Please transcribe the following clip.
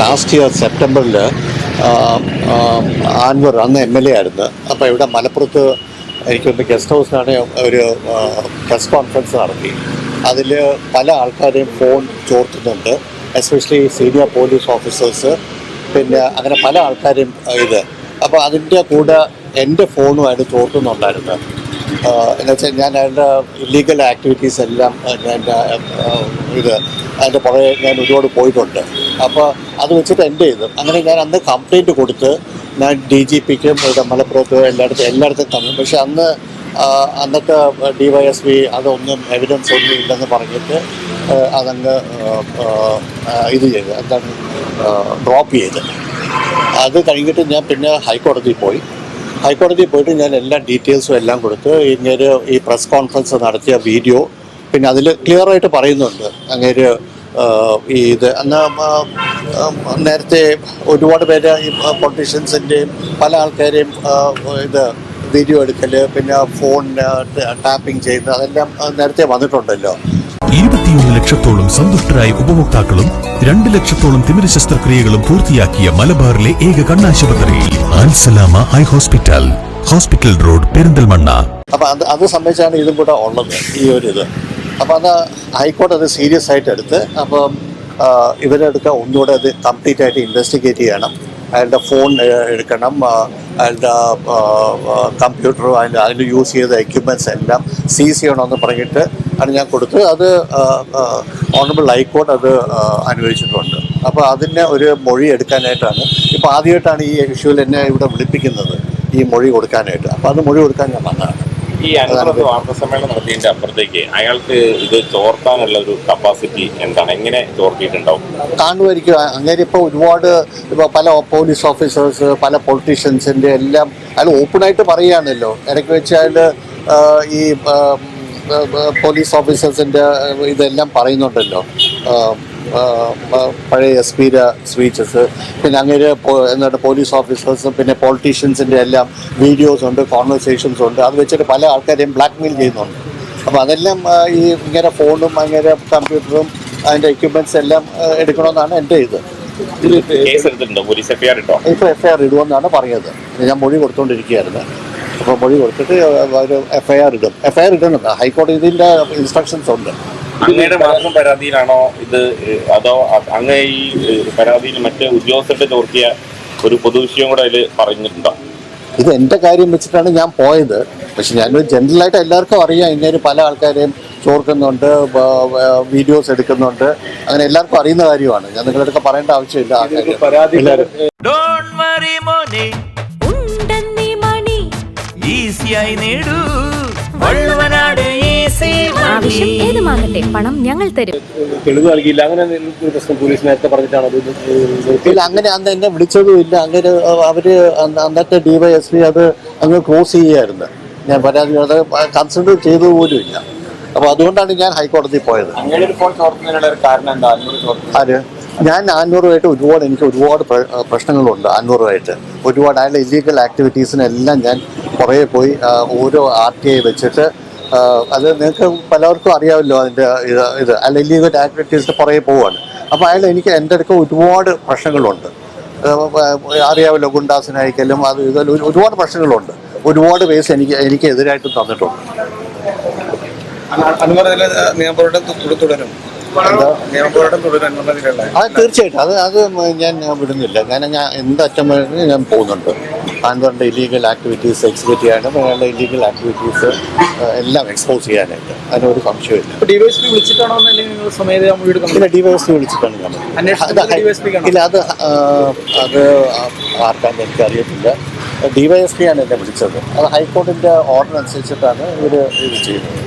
Last year സെപ്റ്റംബറിൽ ആൻവർ അന്ന് M L A ആയിരുന്നു. അപ്പോൾ ഇവിടെ മലപ്പുറത്ത് എനിക്കൊന്ന് ഗസ്റ്റ് ഹൗസിലാണ് ഒരു പ്രസ് കോൺഫറൻസ് നടത്തി. അതിൽ പല ആൾക്കാരെയും ഫോൺ ചോർത്തുന്നുണ്ട്. എസ്പെഷ്യലി സീനിയർ പോലീസ് ഓഫീസേഴ്സ് പിന്നെ അങ്ങനെ പല ആൾക്കാരെയും ഇത്. അപ്പോൾ അതിന്റെ കൂടെ എന്റെ ഫോണുമായിട്ട് ചോർത്തുന്നുണ്ടായിരുന്നു. എന്ന് വെച്ചാൽ ഞാൻ അതിന്റെ ഇല്ലീഗൽ ആക്ടിവിറ്റീസ് എല്ലാം എന്റെ ഇത് അതിന്റെ പുറകെ ഞാൻ ഒരുപാട് പോയിട്ടുണ്ട്. അപ്പോൾ അത് വെച്ചിട്ട് എന്റെ ചെയ്തു? അങ്ങനെ ഞാൻ അന്ന് കംപ്ലയിന്റ് കൊടുത്ത് ഞാൻ ഡി ജി പിക്കും ഇവിടെ മലപ്പുറത്ത് എല്ലായിടത്തും എല്ലായിടത്തും തന്നു. പക്ഷെ അന്ന് അന്നത്തെ ഡി വൈ എസ് പി അതൊന്നും എവിഡൻസ് ഒന്നും ഇല്ലെന്ന് പറഞ്ഞിട്ട് അതങ്ങ് ഇത് ചെയ്ത് എന്താണ് ഡ്രോപ്പ് ചെയ്ത്. അത് കഴിഞ്ഞിട്ട് ഞാൻ പിന്നെ ഹൈക്കോടതിയിൽ പോയി. ഹൈക്കോടതിയിൽ പോയിട്ട് ഞാൻ എല്ലാ ഡീറ്റെയിൽസും എല്ലാം കൊടുത്ത് ഇങ്ങനെ ഈ പ്രസ് കോൺഫറൻസ് നടത്തിയ വീഡിയോ പിന്നെ അതിൽ ക്ലിയറായിട്ട് പറയുന്നുണ്ട്. അങ്ങേര് ഈ ഇത് എന്നാ ആ, ആ, നേരത്തെ ഒരുപാട് പേര് ഈ പൊളിറ്റീഷ്യൻസിന്റെയും പല ആൾക്കാരെയും ഇത് വീഡിയോ എടുക്കൽ പിന്നെ ഫോൺ ടാപ്പിംഗ് ചെയ്യുന്നത് അതെല്ലാം നേരത്തെ വന്നിട്ടുണ്ടല്ലോ. ഇരുപത്തിയൊന്ന് ലക്ഷത്തോളം സന്തുഷ്ടരായ ഉപഭോക്താക്കളും രണ്ട് ലക്ഷത്തോളം തിമിര ശസ്ത്രക്രിയകളും പൂർത്തിയാക്കിയ മലബാറിലെ ഏക കണ്ണാശുപത്രി Alsalama eye hospital hospital road Perinthalmanna. അപ്പൊ അത് അത് സംബന്ധിച്ചാണ് ഇതും കൂടെ ഉള്ളത് ഈ ഒരു ഇത്. അപ്പൊ അത് ഹൈക്കോടതി അത് സീരിയസ് ആയിട്ട് എടുത്ത് അപ്പം ഇവരെടുക്ക ഒന്നുകൂടെ അത് കംപ്ലീറ്റ് ആയിട്ട് ഇൻവെസ്റ്റിഗേറ്റ് ചെയ്യണം. അയാളുടെ ഫോൺ എടുക്കണം അയാളുടെ കമ്പ്യൂട്ടറും അതിന്റെ അതിൽ യൂസ് ചെയ്ത എക്യുപ്മെന്റ്സ് എല്ലാം സീസ് ചെയ്യണമെന്ന് പറഞ്ഞിട്ട് ആണ് ഞാൻ കൊടുത്ത് അത് ഓണറബിൾ ഹൈക്കോർട്ട് അത് അനുവദിച്ചിട്ടുണ്ട്. അപ്പോൾ അതിന് ഒരു മൊഴി എടുക്കാനായിട്ടാണ്. ഇപ്പോൾ ആദ്യമായിട്ടാണ് ഈ ഇഷ്യൂവിൽ എന്നെ ഇവിടെ വിളിപ്പിക്കുന്നത് ഈ മൊഴി കൊടുക്കാനായിട്ട്. അപ്പോൾ അത് മൊഴി കൊടുക്കാൻ ഞാൻ വന്നതാണ്. ഈ അനുഭവ വാർത്താ സമ്മേളനം നടത്തിയതിന്റെ അപ്പുറത്തേക്ക് അയാൾക്ക് ഇത് ചോർത്താനുള്ള ഒരു കപ്പാസിറ്റി എന്താണ്? എങ്ങനെ ചോർത്തിയിട്ടുണ്ടാവും? കാണുമായിരിക്കും. അങ്ങനെ ഇപ്പോൾ ഒരുപാട് ഇപ്പോൾ പല പോലീസ് ഓഫീസേഴ്സ് പല പൊളിറ്റീഷ്യൻസിന്റെ എല്ലാം അയാൾ ഓപ്പണായിട്ട് പറയുകയാണല്ലോ. ഇടയ്ക്ക് വെച്ച് അയാൾ ഈ പോലീസ് ഓഫീസേഴ്സിന്റെ ഇതെല്ലാം പറയുന്നുണ്ടല്ലോ. പഴയ എസ് പിയുടെ സ്പീച്ചസ്. പിന്നെ അങ്ങനെ എന്നിട്ട് പോലീസ് ഓഫീസേഴ്സും പിന്നെ പൊളിറ്റീഷ്യൻസിന്റെ എല്ലാം വീഡിയോസ് ഉണ്ട് കോൺവെർസേഷൻസ് ഉണ്ട്. അത് വെച്ചിട്ട് പല ആൾക്കാരെയും ബ്ലാക്ക് മെയിൽ ചെയ്യുന്നുണ്ട്. അപ്പോൾ അതെല്ലാം ഈ ഇങ്ങനെ ഫോണും അങ്ങനെ കമ്പ്യൂട്ടറും അതിന്റെ എക്യുപ്മെന്റ്സ് എല്ലാം എടുക്കണമെന്നാണ് എന്റെ ഇത്. എഫ്ഐആർ ഇപ്പോൾ എഫ് ഐ ആർ ഇടുമെന്നാണ് പറഞ്ഞത്. ഞാൻ മൊഴി കൊടുത്തുകൊണ്ടിരിക്കുകയായിരുന്നു അപ്പോൾ മൊഴി കൊടുത്തിട്ട് അവർ എഫ്ഐആർ ഐ ആർ ഇടും. എഫ്ഐആർ ഐ ആർ ഇടണം. ഹൈക്കോടതി ഇതിന്റെ ഇൻസ്ട്രക്ഷൻസ് ഉണ്ട്. അങ്ങയുടെ മാത്രം പരാതിയിലാണോ ഇത്? അതോ അങ്ങ് ഈ പരാതിയിൽ മറ്റ് ഉദ്യോഗസ്ഥരുടെ ചോർത്തിയ ഒരു പൊതുവിഷയം കൂടെ അതിൽ പറഞ്ഞിട്ടുണ്ടോ? ഇത് എന്റെ കാര്യം വെച്ചിട്ടാണ് ഞാൻ പോയത്. പക്ഷെ ഞാനൊരു ജനറലായിട്ട് എല്ലാവർക്കും അറിയാം. ഇങ്ങനെ പല ആൾക്കാരെയും ചോർക്കുന്നുണ്ട് വീഡിയോസ് എടുക്കുന്നുണ്ട്. അങ്ങനെ എല്ലാവർക്കും അറിയുന്ന കാര്യമാണ്. ഞാൻ നിങ്ങളുടെ നിങ്ങളടുത്ത് പറയേണ്ട ആവശ്യമില്ല ആ കാര്യം. ഈസിയായി നേടൂ. വള്ളുവനാട് ആവശ്യം ഏതുമാകട്ടെ പണം ഞങ്ങൾ തരും. തെളിവ് നൽകിയില്ല. അങ്ങനെ ഒരു പ്രശ്നം പോലീസ് നേരത്തെ പറഞ്ഞിട്ടാണ് അത് ഇല്ല അങ്ങനെ അന്ന് എന്നെ വിളിച്ചതും ഇല്ല. അങ്ങനെ അവർ അന്ന് അന്നത്തെ ഡിവൈഎസ്പി അത് അങ്ങ് ക്ലോസ് ചെയ്യായിരുന്നു ഞാൻ പരാതി കൺസിഡർ ചെയ്തു പോലും ഇല്ല. അപ്പോൾ അതുകൊണ്ടാണ് ഞാൻ ഹൈക്കോടതിയിൽ പോയത്. ആര്? ഞാൻ അഞ്ഞൂറുമായിട്ട് ഒരുപാട് എനിക്ക് ഒരുപാട് പ്ര- പ്രശ്നങ്ങളുണ്ട് അഞ്ഞൂറുമായിട്ട്. ഒരുപാട് അയാളുടെ ഇല്ലീഗൽ ആക്ടിവിറ്റീസിനെല്ലാം ഞാൻ പുറകെ പോയി ഓരോ ആർ ടി ഐ വെച്ചിട്ട് അത് നിങ്ങൾക്ക് പലർക്കും അറിയാമല്ലോ അതിന്റെ ഇത് ഇത് അല്ല ഇല്ലീഗൽ ആക്ടിവിറ്റീസിന് പുറകെ പോവുകയാണ് അപ്പോൾ അയാൾ എനിക്ക് എന്റെ അടുക്ക ഒരുപാട് പ്രശ്നങ്ങളുണ്ട്. അറിയാമല്ലോ ഗുണ്ടാസിനായിക്കലും അത് ഇതെല്ലാം ഒരുപാട് പ്രശ്നങ്ങളുണ്ട്. ഒരുപാട് പേസ് എനിക്ക് എനിക്ക് എതിരായിട്ടും തന്നിട്ടുണ്ട്. അത് തീർച്ചയായിട്ടും. അത് അത് ഞാൻ വിടുന്നില്ല. കാരണം ഞാൻ എന്തറ്റം വരെ ഞാൻ പോകുന്നുണ്ട്. ആൻവറിന്റെ ഇല്ലീഗൽ ആക്ടിവിറ്റീസ് എക്സിക്യൂട്ട് ചെയ്യാനും അയാളുടെ ഇല്ലീഗൽ ആക്ടിവിറ്റീസ് എല്ലാം എക്സ്പോസ് ചെയ്യാനായിട്ട്. അതിനൊരു സംശയമില്ല ഇല്ല. ഡിവൈഎസ്പി വിളിച്ചിട്ടാണ് ഞാൻ ഇല്ല അത് അത് ആർക്കാന്ന് എനിക്ക് അറിയത്തില്ല. ഡിവൈഎസ്പി ആണ് എന്നെ വിളിച്ചത്. അത് ഹൈക്കോടതിന്റെ ഓർഡർ അനുസരിച്ചിട്ടാണ് ഇവർ ഇത് ചെയ്യുന്നത്.